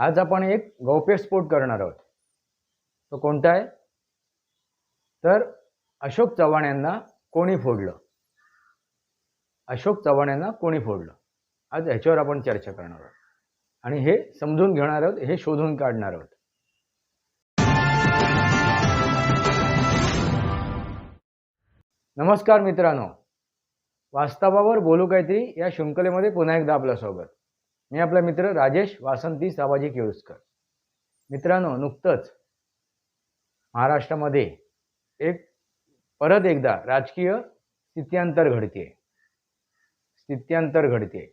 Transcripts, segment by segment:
आज आपण एक गौप्य स्फोट करणार आहोत. तो कोणता आहे? तर अशोक चव्हाण यांना कोणी फोडलं? अशोक चव्हाण यांना कोणी फोडलं? आज ह्याच्यावर आपण चर्चा करणार आहोत. आणि हे समजून घेणार आहोत हे शोधून काढणार आहोत. नमस्कार मित्रांनो. वास्तवावर बोलू काहीतरी या शृंखलेमध्ये पुन्हा एकदा आपलं स्वागत. मी आपला मित्र राजेश वासंती साबाजी केळुसकर. मित्रांनो नुकतंच महाराष्ट्रामध्ये एक परत एकदा राजकीय स्थित्यांतर घडते. स्थित्यांतर घडते.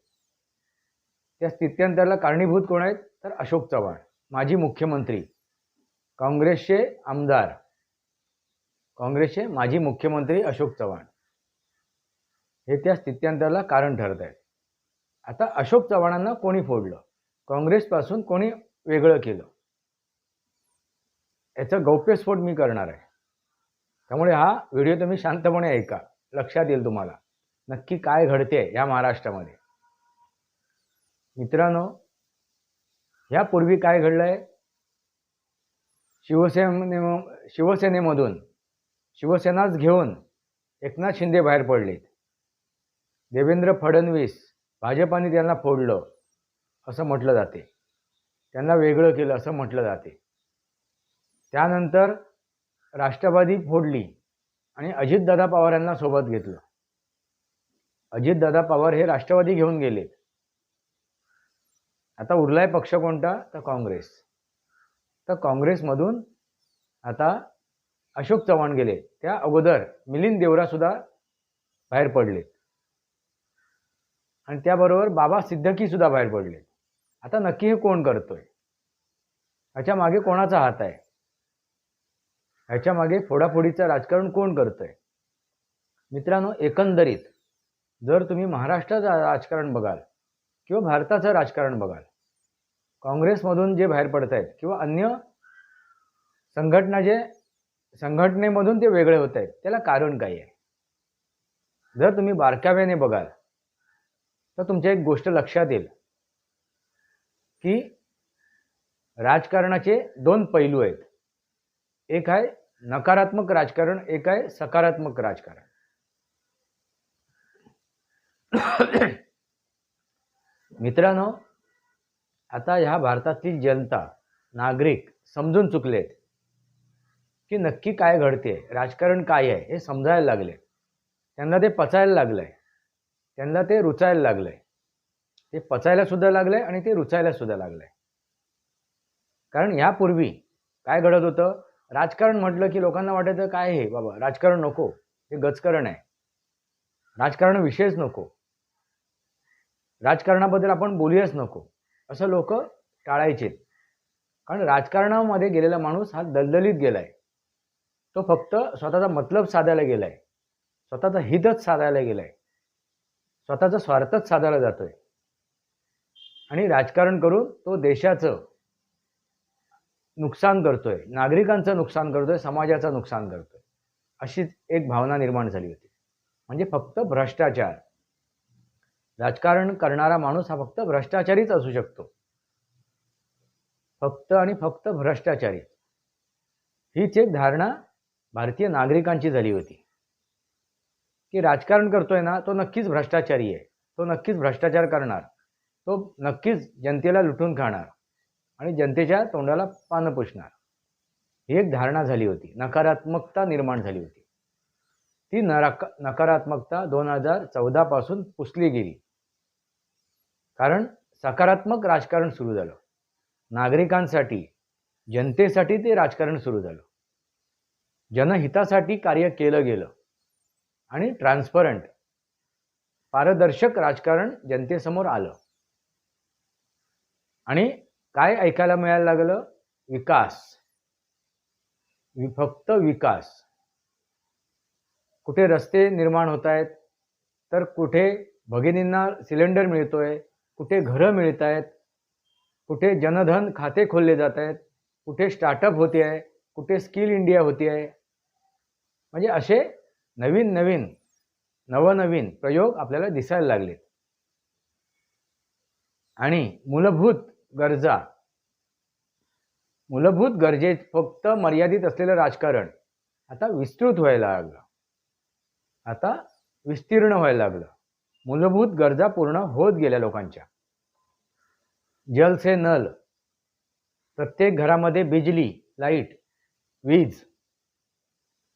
त्या स्थित्यांतरला कारणीभूत कोण आहेत? तर अशोक चव्हाण माजी मुख्यमंत्री काँग्रेसचे आमदार काँग्रेसचे माजी मुख्यमंत्री अशोक चव्हाण. हे त्या स्थित्यांतराला कारण ठरत आहेत. आता अशोक चव्हाणांना कोणी फोडलं? काँग्रेसपासून कोणी वेगळं केलं? याचा गौप्यस्फोट मी करणार आहे. त्यामुळे हा व्हिडिओ तुम्ही शांतपणे ऐका. लक्षात येईल तुम्हाला. नक्की काय घडते या महाराष्ट्रामध्ये? मित्रांनो यापूर्वी काय घडलंय? शिवसेने शिवसेनेमधून शिवसेनाच घेऊन एकनाथ शिंदे बाहेर पडलेत. देवेंद्र फडणवीस भाजपाने त्यांना फोडलं असं म्हटलं जाते. त्यांना वेगळं केलं असं म्हटलं जाते. त्यानंतर राष्ट्रवादी फोडली आणि अजितदादा पवार यांना सोबत घेतलं. अजितदादा पवार हे राष्ट्रवादी घेऊन गेलेत आता उरलाय पक्ष कोणता? तर काँग्रेस. तर काँग्रेसमधून आता अशोक चव्हाण गेले. त्या अगोदर मिलिंद देवरासुद्धा बाहेर पडलेत आणि त्याबरोबर बाबा सिद्धकी सुद्धा बाहेर पडले. आता नक्की हे कोण करतोय? ह्याच्या मागे कोणाचा हात आहे? ह्याच्या मागे फोडाफोडीचं राजकारण कोण करतोय? मित्रांनो एकंदरीत जर तुम्ही महाराष्ट्राचं राजकारण बघाल किंवा भारताचं राजकारण बघाल काँग्रेसमधून जे बाहेर पडत आहेत किंवा अन्य संघटना जे संघटनेमधून ते वेगळे होत आहेत त्याला कारण काय आहे? जर तुम्ही बारकाव्याने बघाल तर तुमच्या एक गोष्ट लक्षात येईल की राजकारणाचे दोन पैलू आहेत. एक आहे नकारात्मक राजकारण एक आहे सकारात्मक राजकारण. मित्रांनो आता ह्या भारतातील जनता नागरिक समजून चुकलेत की नक्की काय घडते राजकारण काय आहे हे समजायला लागले. त्यांना ते पचायला लागलंय. त्यांना ते रुचायला लागलंय. ते पचायला सुद्धा लागलंय आणि ते रुचायला सुद्धा लागलंय. कारण यापूर्वी काय घडत होतं? राजकारण म्हटलं की लोकांना वाटायचं काय हे? बाबा राजकारण नको. हे गजकारण आहे. राजकारण विषयच नको. राजकारणाबद्दल आपण बोलूयाच नको. असं लोक टाळायचे. कारण राजकारणामध्ये गेलेला माणूस हा दलदलीत गेलाय. तो फक्त स्वतःचा मतलब साधायला गेलाय. स्वतःचा हितच साधायला गेलाय. स्वतःचा स्वार्थच साधला जातोय. आणि राजकारण करून तो देशाचं नुकसान करतोय नागरिकांचं नुकसान करतोय समाजाचं नुकसान करतोय अशीच एक भावना निर्माण झाली होती. म्हणजे फक्त भ्रष्टाचार. राजकारण करणारा माणूस हा फक्त भ्रष्टाचारीच असू शकतो. फक्त आणि फक्त भ्रष्टाचारी. हीच एक धारणा भारतीय नागरिकांची झाली होती. की राजकारण करतोय ना तो नक्कीच भ्रष्टाचारी आहे. तो नक्कीच भ्रष्टाचार करणार. तो नक्कीच जनतेला लुटून खाणार आणि जनतेच्या तोंडाला पानं पुसणार. ही एक धारणा झाली होती. नकारात्मकता निर्माण झाली होती. ती नरा नकारात्मकता दोन हजार चौदापासून पुसली गेली. कारण सकारात्मक राजकारण सुरू झालं. नागरिकांसाठी जनतेसाठी ते राजकारण सुरू झालं. जनहितासाठी कार्य केलं गेलं. आणि ट्रान्सपरंट पारदर्शक राजकारण जनतेसमोर आलं. आणि काय ऐकायला मिळायला लागलं? विकास. फक्त विकास. कुठे रस्ते निर्माण होत आहेत? तर कुठे भगिनींना सिलेंडर मिळतोय? कुठे घरं मिळत आहेत? कुठे जनधन खाते खोलले जात आहेत? कुठे स्टार्टअप होते आहे? कुठे स्किल इंडिया होती आहे? म्हणजे असे नवीन नवीन नवनवीन प्रयोग आपल्याला दिसायला लागलेत. आणि मूलभूत गरजा मूलभूत गरजेत फक्त मर्यादित असलेलं राजकारण आता विस्तृत व्हायला लागलं. आता विस्तीर्ण व्हायला लागलं. मूलभूत गरजा पूर्ण होत गेल्या लोकांच्या. जल से नल प्रत्येक घरामध्ये बिजली लाइट वीज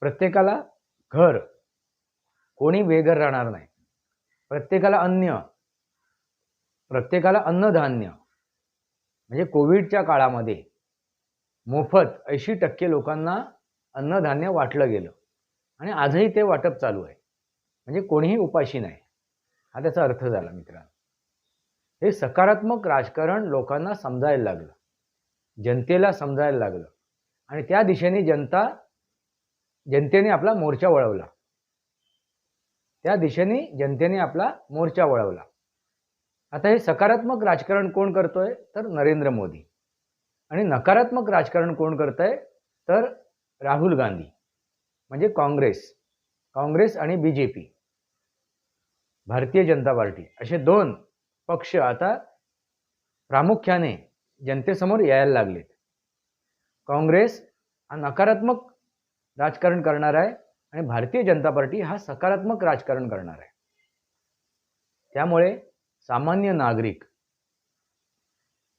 प्रत्येकाला घर. कोणी बेघर राहणार नाही. प्रत्येकाला अन्न. प्रत्येकाला अन्नधान्य. म्हणजे कोविडच्या काळामध्ये मोफत ऐंशी टक्के लोकांना अन्नधान्य वाटलं गेलं. आणि आजही ते वाटप चालू आहे. म्हणजे कोणीही उपाशी नाही. हा त्याचा अर्थ झाला मित्रांनो. हे सकारात्मक राजकारण लोकांना समजायला लागलं. जनतेला समजायला लागलं. आणि त्या दिशेने जनता जनतेने आपला मोर्चा वळवला. त्या दिशेने जनतेने आपला मोर्चा वळवला. आता हे सकारात्मक राजकारण कोण करतोय? तर नरेंद्र मोदी. आणि नकारात्मक राजकारण कोण करतंय? तर राहुल गांधी. म्हणजे काँग्रेस. काँग्रेस आणि B J P. Bharatiya Janata party. असे दोन पक्ष आता प्रामुख्याने जनतेसमोर यायला लागलेत. काँग्रेस हा नकारात्मक राजकारण करणार आहे आणि भारतीय जनता पार्टी हा सकारात्मक राजकारण करणार आहे. त्यामुळे सामान्य नागरिक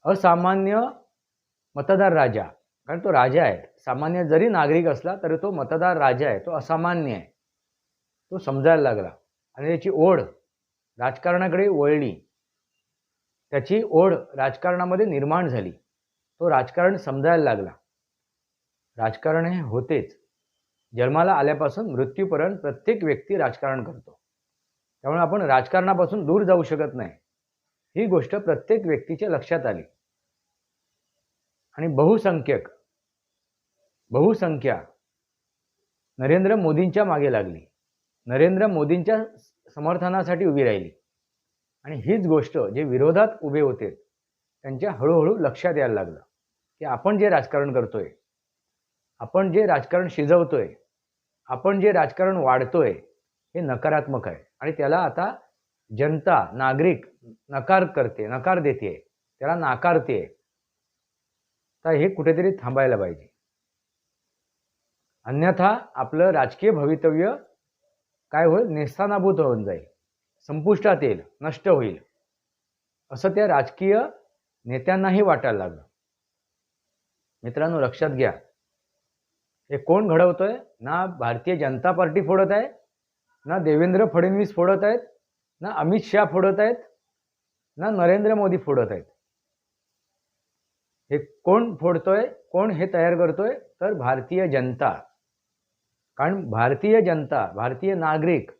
असामान्य मतदार राजा कारण तो राजा आहे सामान्य जरी नागरिक असला तरी तो मतदार राजा आहे तो असामान्य आहे. तो समजायला लागला आणि त्याची ओढ राजकारणाकडे वळली. त्याची ओढ राजकारणामध्ये निर्माण झाली. तो राजकारण समजायला लागला. राजकारण हे होतेच. जन्माला आल्यापासून मृत्यूपर्यंत प्रत्येक व्यक्ती राजकारण करतो. त्यामुळे आपण राजकारणापासून दूर जाऊ शकत नाही. ही गोष्ट प्रत्येक व्यक्तीच्या लक्षात आली. आणि बहुसंख्यक बहुसंख्या नरेंद्र मोदींच्या मागे लागली. नरेंद्र मोदींच्या समर्थनासाठी उभी राहिली. आणि हीच गोष्ट जे विरोधात उभे होते त्यांच्या हळूहळू लक्षात यायला लागलं की आपण जे राजकारण करतोय आपण जे राजकारण शिजवतोय आपण जे राजकारण वाढतोय हे नकारात्मक आहे. आणि त्याला आता जनता नागरिक नकार करते नकार देते त्याला नाकारते तर हे कुठेतरी थांबायला पाहिजे. अन्यथा आपलं राजकीय भवितव्य काय होईल? नेस्तानाभूत होऊन जाईल. संपुष्टात येईल नष्ट होईल. असं त्या राजकीय नेत्यांनाही वाटायला लागलं. मित्रांनो लक्षात घ्या. हे कोण घडवतोय? ना भारतीय जनता पार्टी फोडत आहे ना देवेंद्र फडणवीस फोडत आहेत ना अमित शहा फोडत आहेत ना नरेंद्र मोदी फोडत आहेत. हे कोण फोडतोय कोण हे तयार करतोय? तर भारतीय जनता. कारण भारतीय जनता भारतीय नागरिक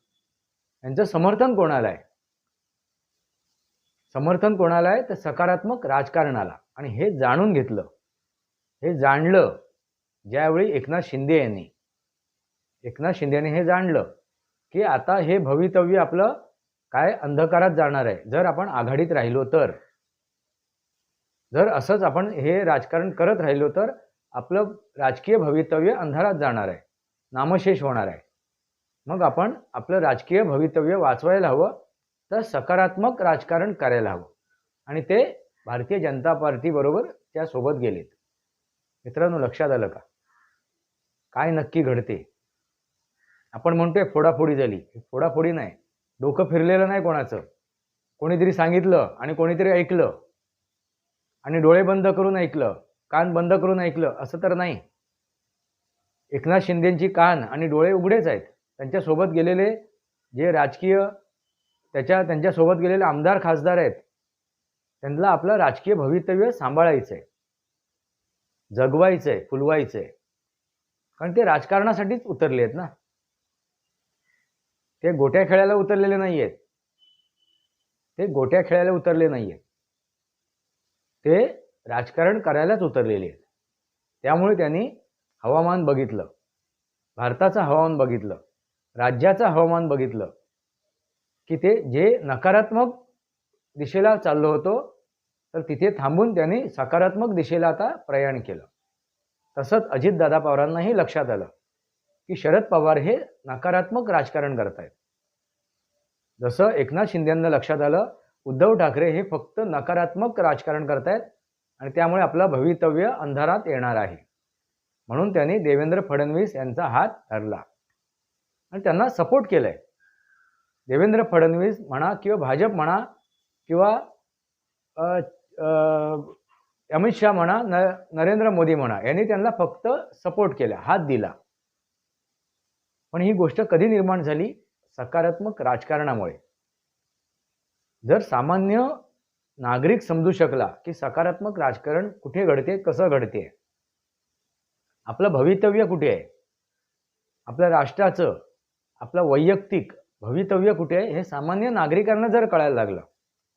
यांचं समर्थन कोणाला आहे? समर्थन कोणाला आहे? तर सकारात्मक राजकारणाला. आणि हे जाणून घेतलं. हे जाणलं. ज्यावेळी एकनाथ शिंदे यांनी एकनाथ शिंदे यांनी हे जाणलं की आता हे भवितव्य आपलं काय अंधकारात जाणार आहे. जर आपण आघाडीत राहिलो तर जर असंच आपण हे राजकारण करत राहिलो तर आपलं राजकीय भवितव्य अंधारात जाणार आहे. नामशेष होणार आहे. मग आपण आपलं राजकीय भवितव्य वाचवायला हवं तर सकारात्मक राजकारण करायला हवं. आणि ते भारतीय जनता पार्टीबरोबर त्यासोबत गेलेत. मित्रांनो लक्षात आलं का? काय नक्की घडते? आपण म्हणतोय फोडाफोडी झाली. फोडाफोडी नाही. डोकं फिरलेलं नाही कोणाचं. कोणीतरी सांगितलं आणि कोणीतरी ऐकलं. आणि डोळे बंद करून ऐकलं. कान बंद करून ऐकलं. असं तर नाही. एकनाथ शिंदेंची कान आणि डोळे उघडेच आहेत. त्यांच्यासोबत गेलेले जे राजकीय त्याच्या त्यांच्यासोबत गेलेले आमदार खासदार आहेत. त्यांना आपलं राजकीय भवितव्य सांभाळायचं आहे जगवायचं आहे फुलवायचं आहे कारण ते राजकारणासाठीच उतरले आहेत ना. ते गोट्या खेळायला उतरलेले नाही आहेत ते गोट्या खेळायला उतरले नाही आहेत ते राजकारण करायलाच उतरलेले आहेत. त्यामुळे त्यांनी हवामान बघितलं. भारताचं हवामान बघितलं. राज्याचं हवामान बघितलं. की ते जे नकारात्मक दिशेला चाललो होतो तर तिथे थांबून त्यांनी सकारात्मक दिशेला आता प्रयाण केलं. तसंच अजितदादा पवारांनाही लक्षात आलं की शरद पवार हे नकारात्मक राजकारण करतायत. जसं एकनाथ शिंदेंना लक्षात आलं उद्धव ठाकरे हे फक्त नकारात्मक राजकारण करतायत आणि त्यामुळे आपलं भवितव्य अंधारात येणार आहे. म्हणून त्यांनी देवेंद्र फडणवीस यांचा हात धरला. आणि त्यांना सपोर्ट केलाय. देवेंद्र फडणवीस म्हणा किंवा भाजप म्हणा किंवा अमित शहा म्हणा न नरेंद्र मोदी म्हणा यांनी त्यांना फक्त सपोर्ट केला हात दिला. पण ही गोष्ट कधी निर्माण झाली? सकारात्मक राजकारणामुळे. जर सामान्य नागरिक समजू शकला की सकारात्मक राजकारण कुठे घडते कसं घडते? आपलं भवितव्य कुठे आहे? आपल्या राष्ट्राचं आपलं वैयक्तिक भवितव्य कुठे आहे हे सामान्य नागरिकांना जर कळायला लागलं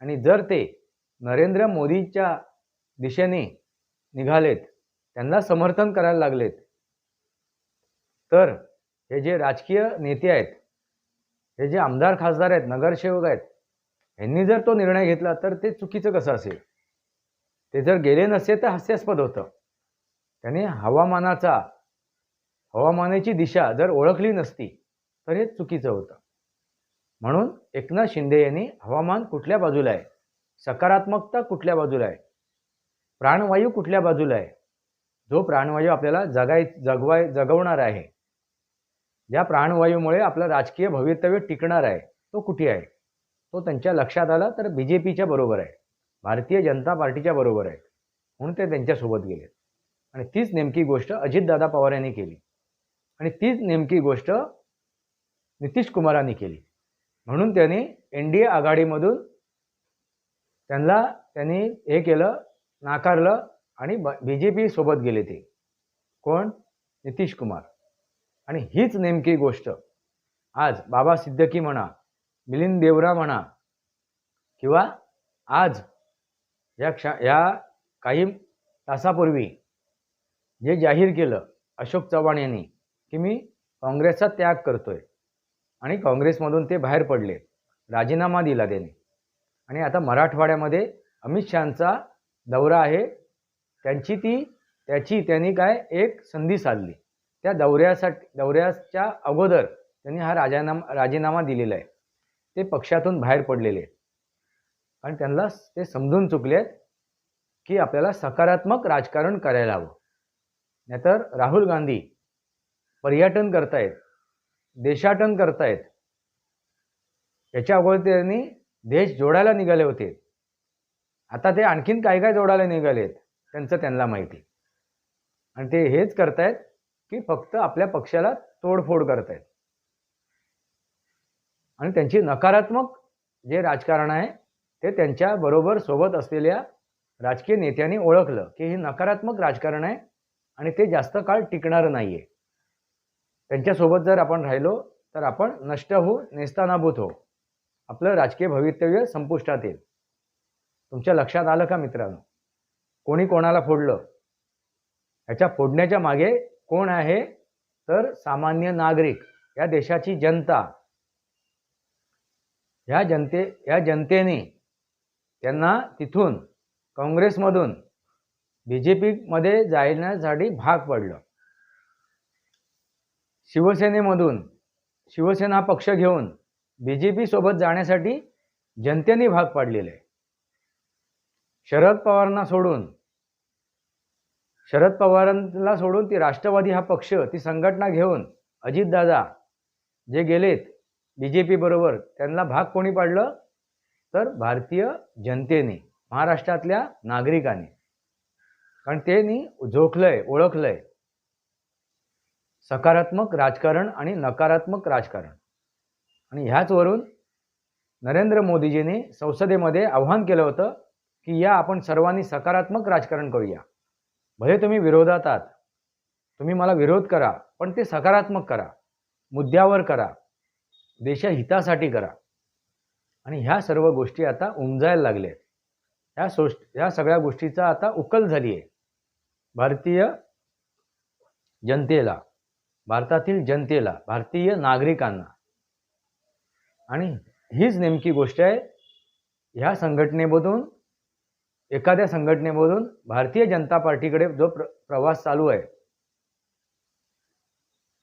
आणि जर ते नरेंद्र मोदीच्या दिशेने निघालेत. त्यांना समर्थन करायला लागलेत. तर हे जे राजकीय नेते आहेत हे जे आमदार खासदार आहेत नगरसेवक आहेत यांनी जर तो निर्णय घेतला तर ते चुकीचं कसं असेल? ते जर गेले नसते तर हास्यास्पद होतं. त्याने हवामानाचा हवामानाची दिशा जर ओळखली नसती तर हे चुकीचं होतं. म्हणून एकनाथ शिंदे यांनी हवामान कुठल्या बाजूला आहे? सकारात्मकता कुठल्या बाजूला आहे? प्राणवायू कुठल्या बाजूला आहे? जो प्राणवायू आपल्याला जगाय जगवाय जगवणार आहे. ज्या प्राणवायूमुळे आपलं राजकीय भवितव्य टिकणार आहे तो कुठे आहे? तो त्यांच्या लक्षात आला तर बी जे पीच्या बरोबर आहे. भारतीय जनता पार्टीच्या बरोबर आहे. म्हणून ते त्यांच्यासोबत गेले. आणि तीच नेमकी गोष्ट अजितदादा पवार यांनी केली. आणि तीच नेमकी गोष्ट नितीश कुमारांनी केली. म्हणून त्यांनी एन डी ए आघाडीमधून त्यांना त्यांनी हे केलं नाकारलं आणि बी जे पी सोबत गेले ते. कोण? नितीश कुमार. आणि हीच नेमकी गोष्ट. आज बाबा सिद्दकी म्हणा मिलिंद देवरा म्हणा किंवा आज या क्षा या काही तासापूर्वी जे जाहीर केलं अशोक चव्हाण यांनी की मी काँग्रेसचा त्याग करतोय. आणि काँग्रेसमधून ते बाहेर पडले. राजीनामा दिला त्याने. आणि आता मराठवाड्यामध्ये अमित शहाचा दौरा आहे. त्यांची ती त्याची त्यांनी काय एक संधी साधली. त्या दौऱ्यासाठी दौऱ्याच्या अगोदर त्यांनी हा राजीनामा राजीनामा दिलेला आहे. ते पक्षातून बाहेर पडलेले आहेत. आणि त्यांना ते समजून चुकले आहेत की आपल्याला सकारात्मक राजकारण करायला हवं. नाहीतर राहुल गांधी पर्यटन करतायत देशाटन करतायत. याच्या अगोदर त्यांनी देश जोडायला निघाले होते. आता ते आणखीन काय काय जोडायला निघालेत त्यांचं त्यांना माहिती. आणि ते हेच करतायत की फक्त आपल्या पक्षाला तोडफोड करतायत. आणि त्यांची नकारात्मक जे राजकारण आहे ते त्यांच्या बरोबर सोबत असलेल्या राजकीय नेत्यांनी ओळखलं की हे नकारात्मक राजकारण आहे आणि ते जास्त काळ टिकणार नाही आहे त्यांच्यासोबत जर आपण राहिलो तर आपण नष्ट होऊ नेस्तानाभूत हो. आपलं राजकीय भवितव्य संपुष्टात येईल. तुमच्या लक्षात आलं का मित्रांनो? कोणी कोणाला फोडलं? ह्याच्या फोडण्याच्या मागे कोण आहे? तर सामान्य नागरिक या देशाची जनता. ह्या जनते या जनतेने त्यांना तिथून काँग्रेसमधून बी जे पीमध्ये जाण्यासाठी भाग पडलं. शिवसेनेमधून शिवसेना पक्ष घेऊन बी जे पीसोबत जाण्यासाठी जनतेने भाग पाडलेले. आहे शरद पवारांना सोडून. शरद पवारांना सोडून ती राष्ट्रवादी हा पक्ष ती संघटना घेऊन अजितदादा जे गेलेत बी जे पी बरोबर त्यांना भाग कोणी पाडलं? तर भारतीय जनतेने महाराष्ट्रातल्या नागरिकांनी. कारण त्यांनी झोखलंय ओळखलंय. सकारात्मक राजकारण आणि नकारात्मक राजकारण. आणि ह्याचवरून नरेंद्र मोदीजींनी संसदेमध्ये आव्हान केलं होतं की या आपण सर्वांनी सकारात्मक राजकारण करूया. भले तुम्ही विरोधात आहात तुम्ही मला विरोध करा पण ते सकारात्मक करा मुद्द्यावर करा देशहितासाठी करा. आणि ह्या सर्व गोष्टी आता उमजायला लागल्या आहेत ह्या सोश ह्या सगळ्या गोष्टीचा आता उकल झाली आहे भारतीय जनतेला भारतातील जनतेला भारतीय नागरिकांना. आणि हीच नेमकी गोष्ट आहे ह्या संघटनेमधून एखाद्या संघटनेमधून भारतीय जनता पार्टीकडे जो प्र प्रवास चालू आहे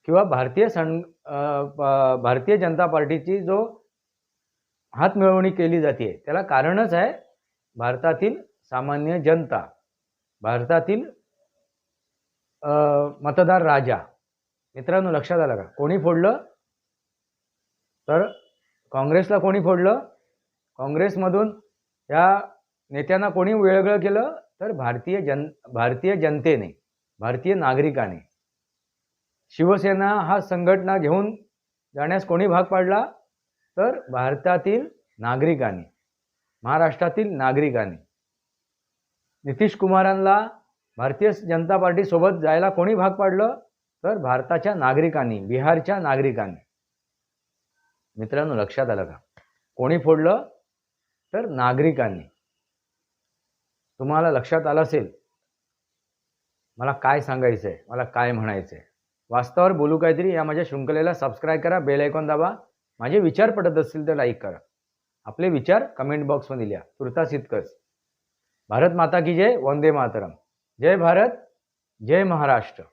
किंवा भारतीय सं भारतीय जनता पार्टीची जो हातमिळवणी केली जाते त्याला कारणच आहे भारतातील सामान्य जनता भारतातील मतदार राजा. मित्रांनो लक्षात आलं का? कोणी फोडलं? तर काँग्रेसला कोणी फोडलं? काँग्रेसमधून या नेत्यांना कोणी वेगळं केलं तर भारतीय जन भारतीय जनतेने भारतीय नागरिकाने. शिवसेना हा संघटना घेऊन जाण्यास कोणी भाग पाडला? तर भारतातील नागरिकांनी महाराष्ट्रातील नागरिकांनी. नितीश कुमारांना भारतीय जनता पार्टीसोबत जायला कोणी भाग पाडलं? तर भारताच्या नागरिकांनी बिहारच्या नागरिकांनी. मित्रांनो लक्षात आलं का? कोणी फोडलं? तर नागरिकांनी. तुम्हाला लक्षात आलं असेल मला काय सांगायचं आहे मला काय म्हणायचं आहे वास्तवावर बोलू काहीतरी या माझ्या शृंखलेला सबस्क्राईब करा बेल आयकॉन दाबा. माझे विचार पटत असतील तर लाईक करा. आपले विचार कमेंट बॉक्समध्ये लिहा. तुर्तास इतकंच. भारत माता की जय वंदे मातरम. जय भारत जय महाराष्ट्र.